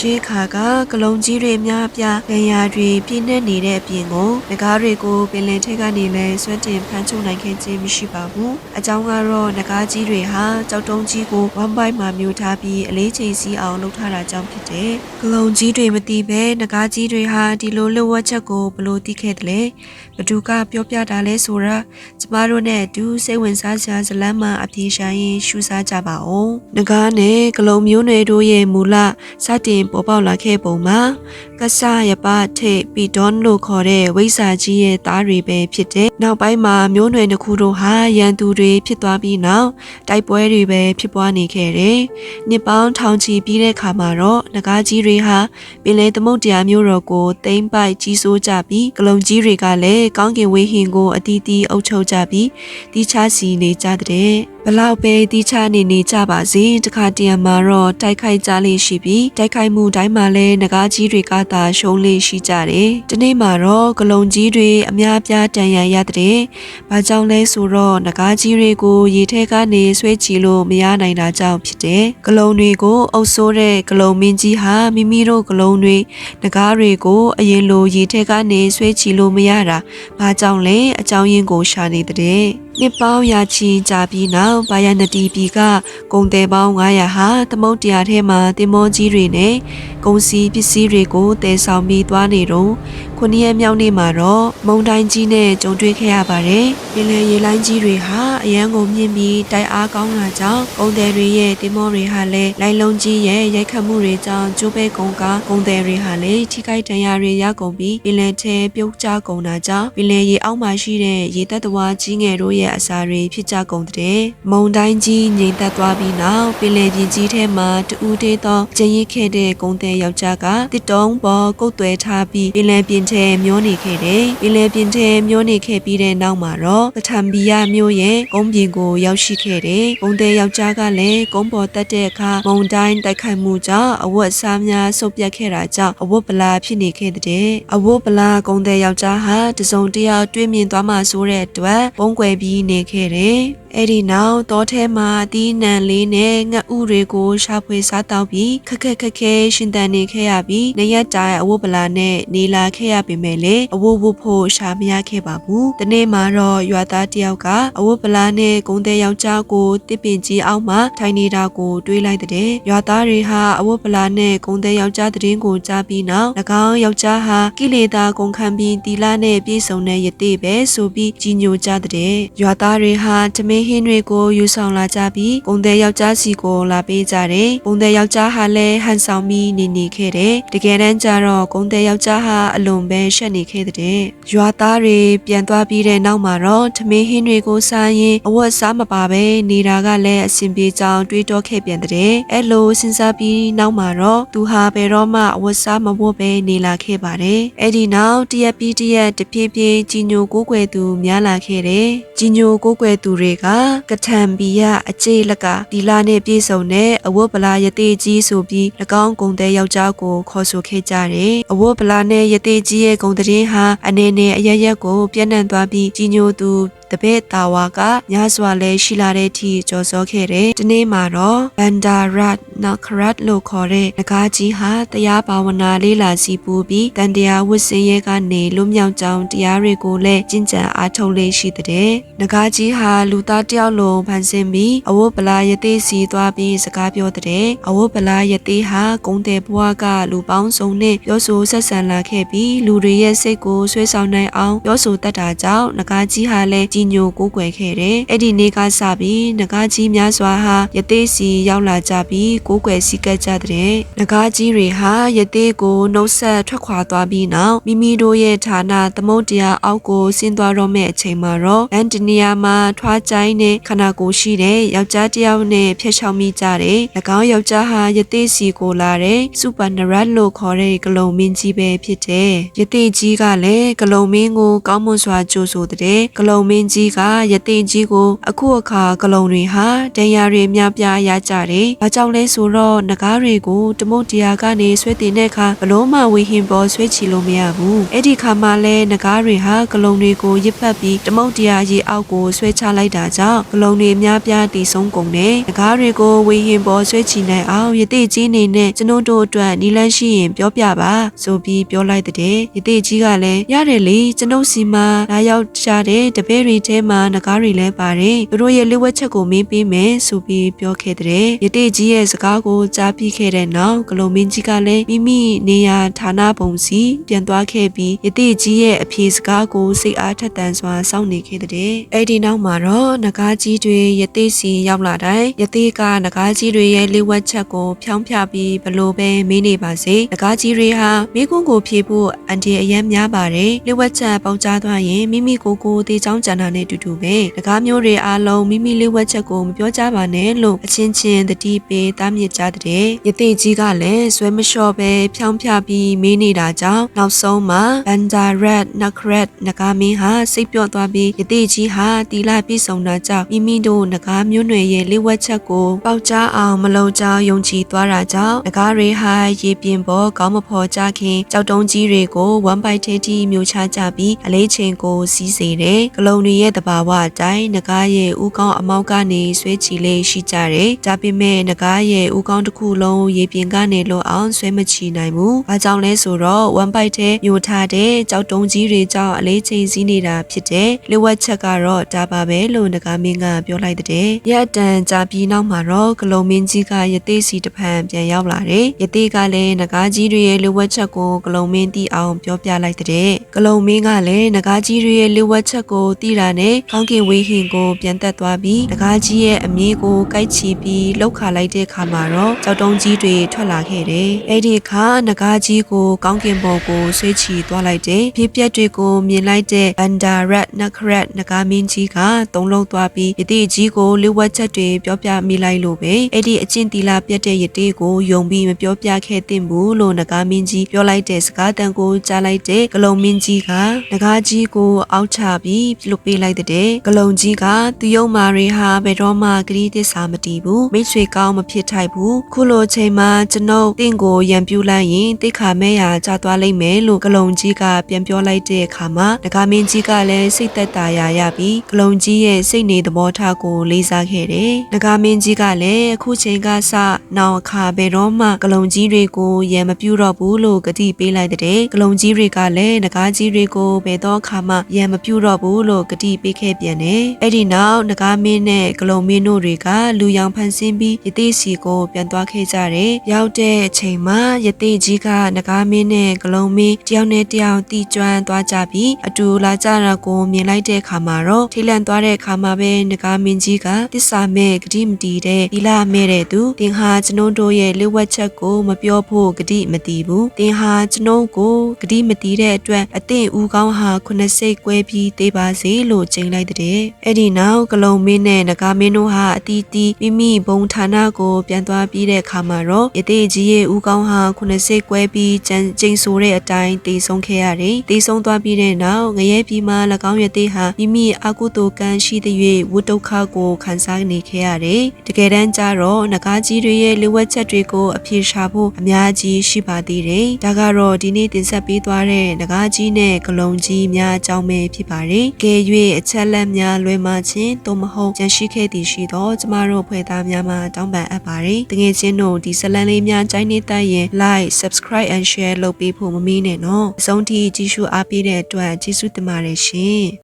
ရှေးခါကကလုံကြီးတွေအများအပြားရန်ရာတွေပြည့်နှက်နေတဲ့အပြင်ကိုငကားတွေကိုပင်လယ်ထက်ကနေလည်းဆွတ်တင်ဖမ်းချုပ်နိုင်ခဲ့ခြင်းမရှိပါဘူးအကြောင်းကတော့ငကားကြီးတွေဟာကြောက်တုံးကြီးကိုဝမ်ပိုက်မှာမျိုးထားပြီးအလေးချိန်စီးအောင်လုပ်ထားတာကြောင့်ဖြစ်တယ်ကလုံကြီးတွေမသိပဲငကားကြီးတွေဟာဒီလိုလှုပ်ဝက်ချက်ကိုဘလို့သိခဲ့တယ်လဲဘသူကပြောပြတာလဲဆိုတာကျမတို့နဲ့အတူစိတ်ဝင်စားစရာဇလမ်းမှအပြေရှာရင်ရှုစားကြပါဦးငကားနဲ့ကလုံမျိုးနွယ်တို့ရဲ့မူလစတင်ပေါ်ပေါက်လာခဲ့ပုံမှာကဆရပထိတ်ပီဒွန်လို့ခေါ်တဲ့ဝိဇာကြီးရဲ့သားတွေပဲဖြစ်တယ်။နောက်ပိုင်းမှာမျိုးနွယ်တစ်ခုတို့ဟာရန်သူတွေဖြစ်သွားပြီးနောက်တိုက်ပွဲတွေပဲဖြစ်ပွားနေခဲ့တယ်။နှစ်ပေါင်းထောင်ချီပြီးတဲ့ခါမှာတော့ငကားကြီးတွေဟာပင်လယ်သမုဒ္ဒရာမျိုးတော်ကိုတိမ့်ပိုက်ကြီးစိုးကြပြီးကလုံကြီးတွေကလည်းကောင်းကင်ဝေးဟင်ကိုအတီးတီးအုပ်ချုပ်ကြပြီးတီးခြားစီနေကြတဲ့ဘလောက်ပဲတီးခြားနေနေကြပါစေတခါတရံမှာတော့တိုက်ခိုက်ကြလေရှိပြီးတိုက်ခိုက်မှုတိုင်းမှာလည်းငကားကြီးတွေကသာရှုံးလေရှိကြတယ်။ဒီနေ့မှာတော့ကလုံကြီးတွေအများပြားတန်ရန်ရတဲ့။ဘာကြောင့်လဲဆိုတော့ငကားကြီးတွေကိုရေထဲကနေဆွဲချီလို့မရနိုင်တာကြောင့်ဖြစ်တယ်။ကလုံတွေကိုအုပ်ဆိုးတဲ့ကလုံမင်းကြီးဟာမိမိတို့ကလုံတွေငကားတွေကိုအရင်လိုရေထဲကနေဆွဲချီလို့မရတာ။ဘာကြောင့်လဲအကြောင်းရင်းကိုရှာနေတဲ့။ နှစ်ပေါင်းရာချီကြာပြီးနောက်ဘာယာနတီပြည်ကကုံတယ်ပေါင်း900ဟာသမုတ်တရားထဲမှာတင်မောကြီးတွေနဲ့ကုန်စည်ပစ္စည်းတွေကိုတည်ဆောင်ပြီးသွားနေတော့ခုနှစ်ရက်မြောက်နေ့မှာတော့မုံတိုင်းကြီးနဲ့ကြုံတွေ့ခဲ့ရပါတယ်။ပင်လယ်ရေလိုင်းကြီးတွေဟာအရန်ကိုမြင့်ပြီးတိုက်အားကောင်းလာကြောင်းကုံတယ်တွေရဲ့တင်မောတွေဟာလည်းလိုင်လုံးကြီးရဲ့ရိုက်ခတ်မှုတွေကြောင့်ကျိုးပဲကုံကကုံတယ်တွေဟာလည်းထိခိုက်ဒဏ်ရာတွေရကုန်ပြီးပင်လယ်ထဲပြုတ်ကျကုန်တာကြောင့်ပင်လယ်ရေအောက်မှာရှိတဲ့ရေတပ်တဝါကြီးငယ်တို့ရဲ့အစာတွေဖြစ်ကြကုန်တဲ့မုံတိုင်းကြီးငြိမ်သက်သွားပြီးနောက်ပင်လယ်ပြင်ကြီးထဲမှာတူးတေးသောကျင်းရစ်ခဲ့တဲ့ကုန်းတဲ့ယောက်ျားကတစ်တုံးပေါ်ကုတ်သွဲထားပြီးပင်လယ်ပြင်ထဲမျောနေခဲ့တယ်ပင်လယ်ပြင်ထဲမျောနေခဲ့ပြီးတဲ့နောက်မှာတော့ကထံဘီယာမြို့ရဲ့ကုန်းပြင်ကိုရောက်ရှိခဲ့တယ်ကုန်းတဲ့ယောက်ျားကလည်းကုန်းပေါ်တက်တဲ့အခါမုံတိုင်းတိုက်ခိုက်မှုကြောင့်အဝတ်စားများဆုတ်ပြတ်ခဲ့တာကြောင့်အဝတ်ပလာဖြစ်နေခဲ့တဲ့အဝတ်ပလာကုန်းတဲ့ယောက်ျားဟာတစုံတယောက်တွေ့မြင်သွားမှဆိုတဲ့အတွက်ပုံကွယ်ပြီးနေခဲ့တယ်အဲ့ဒီနောက်တောထဲမှာအသီးနှံလေးနဲ့ငှက်ဥတွေကိုရှာဖွေစားတောက်ပြီးခက်ခက်ခက်ခဲရှင်တန်နေခဲ့ရပြီးနရက်တိုင်အဝတ်ပလာနဲ့နေလာခဲ့ရပေမဲ့လေအဝတ်ဝတ်ဖို့ရှာမရခဲ့ပါဘူး။ဒီနေ့မှာတော့ရွာသားတယောက်ကအဝတ်ပလာနဲ့ဂုံတဲ့ယောက်ျားကိုတစ်ပင်ကြီးအောက်မှာထိုင်နေတာကိုတွေးလိုက်တဲ့ရွာသားတွေဟာအဝတ်ပလာနဲ့ဂုံတဲ့ယောက်ျားတရင်ကိုကြားပြီးနောက်၎င်းယောက်ျားဟာကိလေသာကုန်ခံပြီးတီလာနဲ့ပြေဆုံတဲ့ယတိပဲဆိုပြီးကြီးညိုကြတဲ့ရွာသားတွေဟာတမင်းဟင်းတွေကိုယူဆောင်လာကြပြီးပုံတဲ့ယောက်ျားစီကိုလာပေးကြတယ်။ပုံတဲ့ယောက်ျားဟာလည်းဟန်ဆောင်ပြီးနေနေခဲ့တယ်။တကယ်တမ်းကျတော့ကုန်းတဲ့ယောက်ျားဟာအလွန်ပဲရှက်နေခဲ့တဲ့။ရွာသားတွေပြန်သွားပြီးတဲ့နောက်မှာတော့ထမင်းဟင်းတွေကိုစားရင်အဝတ်စားမပါပဲနေတာကလည်းအဆင်ပြေကြောင်းတွေးတောခဲ့ပြန်တဲ့။အဲ့လိုစဉ်းစားပြီးနောက်မှာတော့သူဟာဘယ်တော့မှအဝတ်စားမဝတ်ပဲနေလာခဲ့ပါတယ်။အဲ့ဒီနောက်တရက်ပြီးတရက်တပြေးပြေးကြီးညိုကိုးကွယ်သူများလာခဲ့တယ်။ကြီးညိုကိုးကွယ်သူတွေကကထံဘီယအကျေလက်ကဒီလာနဲ့ပြေဆုံတဲ့အဝတ်ပလာယတိကြီးဆိုပြီး၎င်းဂုံတဲ့ယောက်ျားကိုခေါ်ဆိုခဲ့ကြတယ်။အဝတ်ပလာနဲ့ယတိကြီးရဲ့ဂုံတဲ့ဟာအနေနဲ့အရရက်ကိုပြန့်နှံ့သွားပြီးကြီးညိုသူတပည့်တာဝါကများစွာလဲရှိလာတဲ့အထိကြော်စောခဲ့တယ်။ဒီနေ့မှာတော့ဘန်ဒါရတ်နခရတ်လို့ခေါ်တဲ့ငကားကြီးဟာတရားဘာဝနာလေးလာစီပူပြီးတန်တရားဝတ်စင်ရဲကနေလွတ်မြောက်ကြောင်းတရားတွေကိုလည်းကျင့်ကြံအားထုတ်လေးရှိတဲ့။ငကားကြီးဟာလူသားတယောက်လုံးဖန်ဆင်းပြီးအဝတ်ပလာယသိစီသွားပြီးစကားပြောတဲ့အဝတ်ပလာယသိဟာဂုံတဲ့ဘွားကလူပေါင်းစုံနဲ့ပြောဆိုဆက်ဆံလာခဲ့ပြီးလူတွေရဲ့စိတ်ကိုဆွဲဆောင်နိုင်အောင်ပြောဆိုတတ်တာကြောင့်ငကားကြီးဟာလည်းကြီးညိုကိုးကွယ်ခဲ့တယ်။အဲ့ဒီနေ့ကစပြီးငကားကြီးများစွာဟာယသိစီရောက်လာကြပြီးကိုးကွယ်စည်းကပ်ကြတဲ့ငကားကြီးတွေဟာယသိကိုနှုတ်ဆက်ထွက်ခွာသွားပြီးနောက်မိမိတို့ရဲ့ဌာနသမုတ်တရားအောက်ကိုဆင်းသွားတော့မဲ့အချိန်မှာတော့လန်တနီယာမှာထွားကြိုင်းနဲ့ခန္ဓာကိုယ်ရှိတဲ့ယောက်ျားတစ်ယောက်နဲ့ဖျက်ချောက်မိကြတယ်။၎င်းယောက်ျားဟာယသိစီကိုလာတဲ့စူပါနရတ်လို့ခေါ်တဲ့ဂလုံမင်းကြီးပဲဖြစ်တယ်။ယသိကြီးကလည်းဂလုံမင်းကိုကောင်းမွန်စွာကြိုဆိုတဲ့ဂလုံမင်းင်းကြီးကရသေးကြီးကိုအခုအခါကလုံတွေဟာဒဏ်ရာတွေများပြားရကြတယ်။ဘာကြောင့်လဲဆိုတော့ငကားတွေကိုတမုတ်တရားကနေဆွဲတင်တဲ့အခါဘလို့မှဝေဟင်ပေါ်ဆွဲချီလို့မရဘူး။အဲ့ဒီခါမှလဲငကားတွေဟာကလုံတွေကိုရစ်ပတ်ပြီးတမုတ်တရားရေအောက်ကိုဆွဲချလိုက်တာကြောင့်ကလုံတွေများပြားတည်ဆုံးကုန်တယ်။ငကားတွေကိုဝေဟင်ပေါ်ဆွဲချီနိုင်အောင်ရသေးကြီးနေနဲ့ကျွန်တို့တို့အတွက်နီလန်းရှိရင်ပြောပြပါဆိုပြီးပြောလိုက်တဲ့ရသေးကြီးကလည်းရတယ်လေကျွန်ုပ်စီမှာလာရောက်ကြတဲ့တပည့်တွေထဲမှာငကားတွေလည်းပါတယ်သူတို့ရဲ့လက်ဝက်ချက်ကိုမင်းပေးမယ်ဆိုပြီးပြောခဲ့တဲ့ရသေးကြီးရဲ့စကားကိုကြားပြီးခဲ့တဲ့နောက်ကလုံမင်းကြီးကလည်းမိမိနေရာဌာနပုံစီပြန်သွားခဲ့ပြီးရသေးကြီးရဲ့အဖြေစကားကိုစိတ်အားထက်သန်စွာစောင့်နေခဲ့တဲ့အဲ့ဒီနောက်မှာတော့ငကားကြီးတွေရသေးစီရောက်လာတိုင်းရသေးကငကားကြီးတွေရဲ့လက်ဝက်ချက်ကိုဖြောင်းဖြပြီးဘလို့ပဲမင်းနေပါစေငကားကြီးတွေဟာမိကွန်းကိုဖြေဖို့အန်တီအယမ်းများပါတယ်လက်ဝက်ချက်ပေါက်ကြားသွားရင်မိမိကိုယ်ကိုတေချောင်းကြံတာနဲ့တူတူပဲငကားမျိုးတွေအားလုံးမိမိလက်ဝက်ချက်ကိုမပြောကြပါနဲ့လို့အချင်းချင်းတတိပေးတားမြစ်ကြတဲ့ရသေးကြီးကလည်းဆွဲမလျှော့ပဲဖြောင်းဖြပြီးမင်းနေတာကြောင့်နောက်ဆုံးမှာဘန်ဒါရက်နခရက်ငကားမင်းဟာစိတ်ပြော့သွားပြီးရသေးကြီးဟာတီလာပြည့်စုံတာကြောင့်မိမိတို့ငကားမျိုးနွယ်ရဲ့လက်ဝက်ချက်ကိုပေါက်ကြားအောင်မလုံကြောင်းယုံကြည်သွားတာကြောင့်ငကားတွေဟာရေပြင်ပေါ်ကောင်းမဖော်ကြခင်ကြောက်တုံးကြီးတွေကိုဝမ်ပိုက်ထဲထိမျိုးချကြပြီးအလေးချိန်ကိုစီးစေတယ်။ဂလုံတွေရဲ့တဘာဝအတိုင်းငကားရဲ့ဥကောင်းအမောက်ကနေဆွဲချီလေးရှိကြတယ်။ဒါပေမဲ့ငကားရဲ့ဥကောင်းတစ်ခုလုံးရေပြင်ကနေလွတ်အောင်ဆွဲမချီနိုင်ဘူး။ဘာကြောင့်လဲဆိုတော့ဝမ်ပိုက်ထဲမျိုးထားတဲ့ကြောက်တုံးကြီးတွေကြောင့်အလေးချိန်စီးနေတာဖြစ်တယ်။လက်ဝက်ချက်ကတော့ဒါပါပဲလို့ငကားမင်းကပြောလိုက်တဲ့။ရက်တန်ကြာပြီးနောက်မှာတော့ဂလုံမင်းကြီးကရသေးစီတဖန်ပြန်ရောက်လာတယ်။ရသေးကလည်းငကားကြီးတွေရဲ့လက်ဝက်ချက်ကိုဂလုံမင်းတီအောင်ပြောပြလိုက်တဲ့။ဂလုံမင်းကလည်းငကားကြီးတွေရဲ့လက်ဝက်ချက်ကိုတီးတာနဲ့ကောင်းကင်ဝေးဟင်ကိုပြန်တက်သွားပြီးငကားကြီးရဲ့အမေးကိုကိုက်ချီပြီးလှုပ်ခါလိုက်တဲ့အခါမှာတော့ကြောက်တုံးကြီးတွေထွက်လာခဲ့တယ်။အဲ့ဒီအခါငကားကြီးကိုကောင်းကင်ဘော်ကိုဆွေးချီသွားလိုက်တဲ့ဖြစ်ပျက်တွေကိုမြင်လိုက်တဲ့ဘန်ဒါရက်နခရက်ငကားမင်းကြီးကတုံးလုံးသွားပြီးယတိကြီးကိုလက်ဝက်ချက်တွေပြောပြမိလိုက်လို့ပဲအဲ့ဒီအချင်းတီလာပြတ်တဲ့ယတိကိုယုံပြီးမပြောပြခဲ့သင့်ဘူးလို့ငကားမင်းကြီးပြောလိုက်တဲ့စကားတန်ကိုကြားလိုက်တဲ့ဂလုံမင်းကြီးကငကားကြီးကိုအောက်ချပြီးလွတ်ပေးလိုက်တဲ့ဂလုံကြီးကသူယုံမာတွေဟာဘယ်တော့မှဂရီးသစ္စာမတီးဘူးမိတ်ဆွေကောင်းမဖြစ်ထိုက်ဘူးခုလိုချိန်မှာကျွန်ုပ်တင့်ကိုရံပြူလိုက်ရင်တိခါမဲရာကြာသွားလိမ့်မယ်လို့ဂလုံကြီးကပြန်ပြောလိုက်တဲ့အခါမှာငကားမင်းကြီးကလည်းစိတ်သက်သာရာရပြီးဂလုံကြီးရဲ့စိတ်နေသဘောထားကိုလေးစားခဲ့တယ်ငကားမင်းကြီးကလည်းအခုချိန်ကစနောင်အခါဘယ်တော့မှဂလုံကြီးတွေကိုရံမပြူတော့ဘူးလို့ဂတိပေးလိုက်တဲ့ဂလုံကြီးတွေကလည်းငကားကြီးတွေကိုဘယ်တော့အခါမှရံမပြူတော့ဘူးလို့ဂတိပေးခဲ့ပြန်တယ်အဲ့ဒီနောက်ငကားမင်းနဲ့ဂလုံမင်းတို့တွေကလူရောင်ဖန်ဆင်းပြီးယသိစီကိုပြန်သွားခဲ့ကြတယ်ရောက်တဲ့အချိန်မှာယသိကြီးကငကားမင်းနဲ့ဂလုံမင်းတယောက်နဲ့တယောက်တီကျွမ်းသွားကြပြီးအတူလာကြတာကိုမြင်လိုက်တဲ့အခါမှာတော့ထိလန့်သွားတဲ့အခါမှာပဲငကားမင်းကြီးကတစ္ဆာမဲ့ဂတိမတီတဲ့ဒီလာမဲ့တဲ့သူတင်ဟာကျွန်ုပ်တို့ရဲ့လက်ဝက်ချက်ကိုမပြောဖို့ဂတိမတီဘူးတင်ဟာကျွန်ုပ်ကိုဂတိမတီတဲ့အတွက်အသင့်ဦးကောင်းဟာခုနှစ်စိတ်ကွဲပြီးသေးပါစေလို့ချိန်လိုက်တဲ့အဲ့ဒီနောက်ဂလုံမင်းနဲ့ငကားမင်းတို့ဟာအတီးတီးမိမိဘုံဌာနကိုပြန်သွားပြီးတဲ့အခါမှာတော့ယသိကြီးရဲ့ဦးကောင်းဟာခုနှစ်စိတ်ကွဲပြီးကျန်ကျိန်ဆိုတဲ့အတိုင်းတည်ဆုံးခဲ့ရတယ်တည်ဆုံးသွားပြီးတဲ့နောက်ငရဲပြီးမှ၎င်းယသိဟာမိမိအကုသိုလ်ကံရှိတဲ့၍ဝတ္တုခကိုခံစားနေခဲ့ရတယ်တကယ်တမ်းကျတော့ငကားကြီးတွေရဲ့လူဝက်ချက်တွေကိုအပြေရှာဖို့အများကြီးရှိပါသေးတယ်ဒါကတော့ဒီနေ့တင်ဆက်ပေးသွားတဲ့ငကားကြီးနဲ့ဂလုံကြီးများအကြောင်းပဲဖြစ်ပါတယ်ကဲ၍အချက်လက်များလွဲမှချင်းသို့မဟုတ်ကြန့်ရှိခဲ့သည်ရှိတော့ကျမတို့ဖွဲ့သားများမှာတောင်းပန်အပ်ပါတယ်တကယ်ချင်းတို့ဒီဇလန်လေးများကြိုင်းနေတဲ့ရင် like subscribe and share လုပ်ပေးဖို့မမေ့နဲ့နော်အဆုံးထိကြည့်ရှုအားပေးတဲ့အတွက်ကျေးဇူးတင်ပါတယ်ရှင်